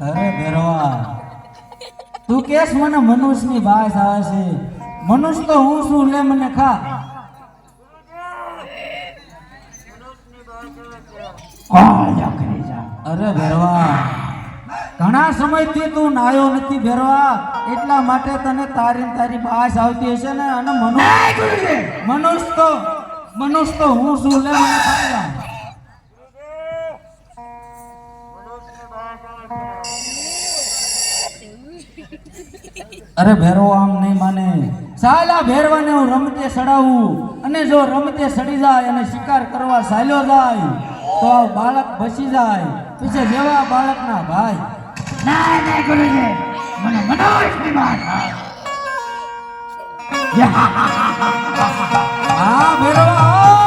અરે ભેરવા તું કેસ મને મનુષ્યની ભાષ આવે છે? મનુષ્ય તો હું શું લે મને ખા. અરે ભેરવા ઘણા સમયથી તું નાયો નથી ભેરવા. એટલા માટે તને તારી તારી પાસ આવતી હશે ને. અને મનુષ્ય મનુષ્ય તો મનુષ્ય તો હું શું લે મને ખાઈ અરે ભેરવો આમ નહીં માને. સાલા ભેરવાને હું રમતે સડાવું. અને જો રમતે સડી જાય અને શિકાર કરવા સાલ્યો જાય તો બાળક બસી જાય. પછી જેવા બાળકના ભાઈ ના ના ગુરુજી મને ભાષા આવે. હા ભેરવા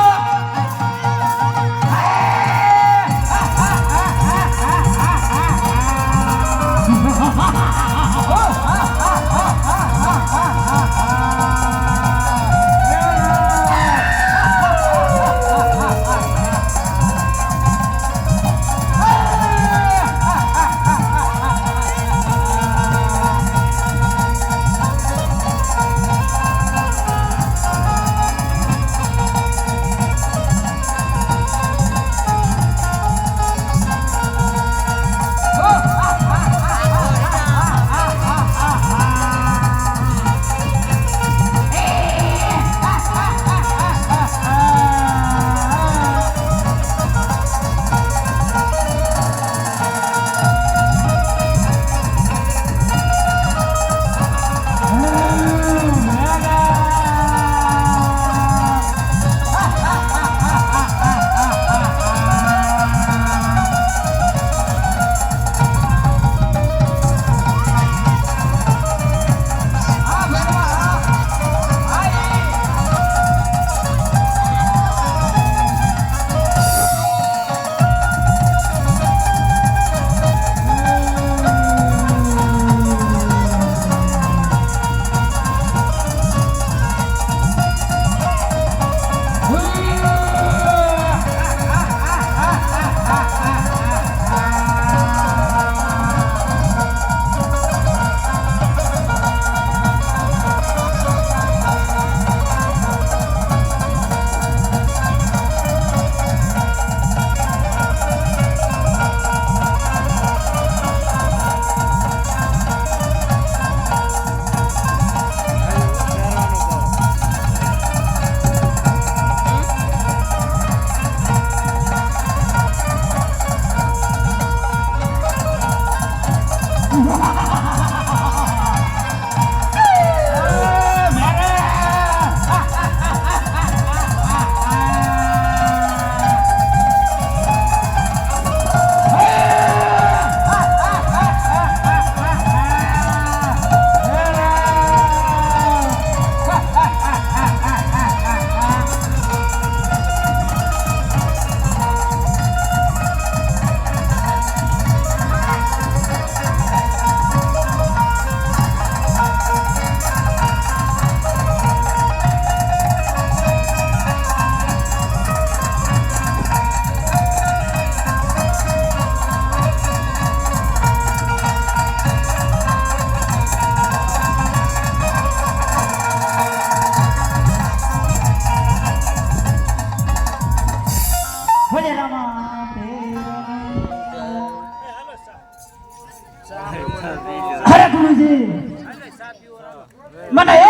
મને